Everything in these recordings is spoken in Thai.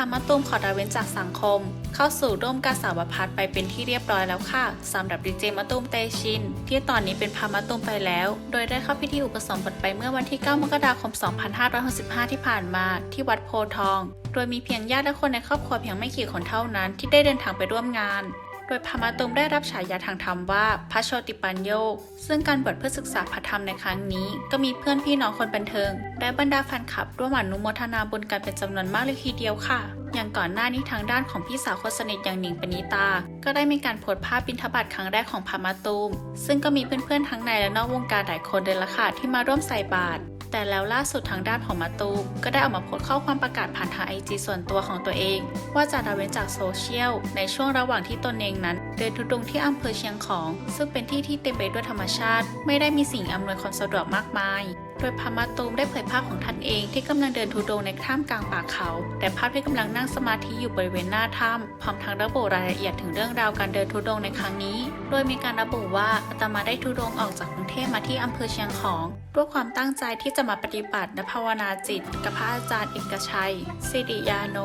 พามะตูมขอดาเว้นจากสังคม เข้าสู่ร่วมกาสาวพัฒไปเป็นที่เรียบร้อยแล้วค่ะสำหรับดีเจมะตูมเตชิน ที่ตอนนี้เป็นพามะตูมไปแล้ว โดยได้เข้าพิธีอุปสมบทไปเมื่อวันที่ 9 มกราคม 2565 ที่ผ่านมา ที่วัดโพทอง โดยมีเพียงญาติและคนในครอบครัวเพียงไม่กี่คนเท่านั้น ที่ได้เดินทางไปร่วมงาน โดยพามาตุมได้รับฉายาทางธรรมว่าพระโชติปัญโยก ซึ่งการบวชเพื่อศึกษาพระธรรมในครั้งนี้ ก็มีเพื่อนพี่น้องคนบันเทิง และบรรดาแฟนคลับร่วมอนุโมทนาบุญกันเป็นจำนวนมากเลยทีเดียวค่ะ อย่างก่อนหน้านี้ทางด้านของพี่สาวคนสนิทอย่างหนิงปณิตา ก็ได้มีการโพสต์ภาพบิณฑบาตครั้งแรกของพามาตุมซึ่งก็มีเพื่อนๆทั้งในและนอกวงการหลายคนเลยละค่ะที่มาร่วมใส่บาตร แต่แล้วล่าสุดทางด้านของมาตูมก็ได้ออกมาโพสต์ข้อความประกาศผ่านทางไอจีส่วนตัวของตัวเอง ว่าจะละเว้นจากโซเชียลในช่วงระหว่างที่ตนเองนั้น เดินทุดงที่อำเภอเชียงของ ซึ่งเป็นที่ที่เต็มไปด้วยธรรมชาติ ไม่ได้มีสิ่งอำนวยความสะดวกมากมาย โดยพามาตูมได้เผยภาพของท่านเองที่กำลังเดินทุดงในท่ามกลางป่าเขา แต่ภาพที่กำลังนั่งสมาธิอยู่บริเวณหน้าถ้ำพร้อมทั้งระบุรายละเอียดถึงเรื่องราวการเดินทุดงในครั้งนี้ โดยมีการระบุว่าอาตมาได้ทุดงออกจากกรุงเทพมาที่อำเภอเชียงของ ด้วยความตั้งใจที่จะมาปฏิบัติและภาวนาจิต กับพระอาจารย์เอกชัยสิริยาโน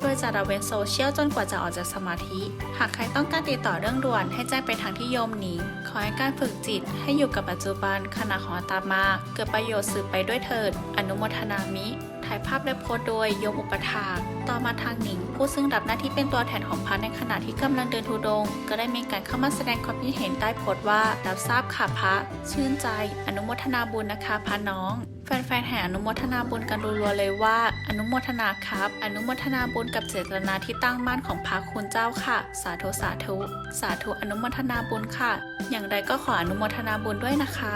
โดยจะระเวนโซเชียลจนกว่าจะออกจากสมาธิ หากใครต้องการติดต่อเรื่องด่วนให้แจ้งไปทางที่โยมหนิงขอให้การฝึกจิตให้อยู่กับปัจจุบันขณะของอาตมาเกิดประโยชน์สืบไปด้วยเถิด อนุโมทนามิ ถ่ายภาพและโพสโดยโยมอุปถากต่อมาทางหนิง ผู้ซึ่งรับหน้าที่เป็นตัวแทนของพระในขณะที่กำลังเดินทุดงค์ก็ได้มีการเข้ามาแสดงความคิดเห็นใต้โพสว่า รับทราบค่ะพระ ชื่นใจ อนุโมทนาบุญนะคะพระน้องแฟนๆแห่อนุโมทนาบุญกันรัวๆเลยว่า อนุโมทนาครับ อนุโมทนาบุญกับเจตนาที่ตั้งมั่นของพระคุณเจ้าค่ะ สาธุสาธุ สาธุอนุโมทนาบุญค่ะ อย่างไรก็ขออนุโมทนาบุญด้วยนะคะ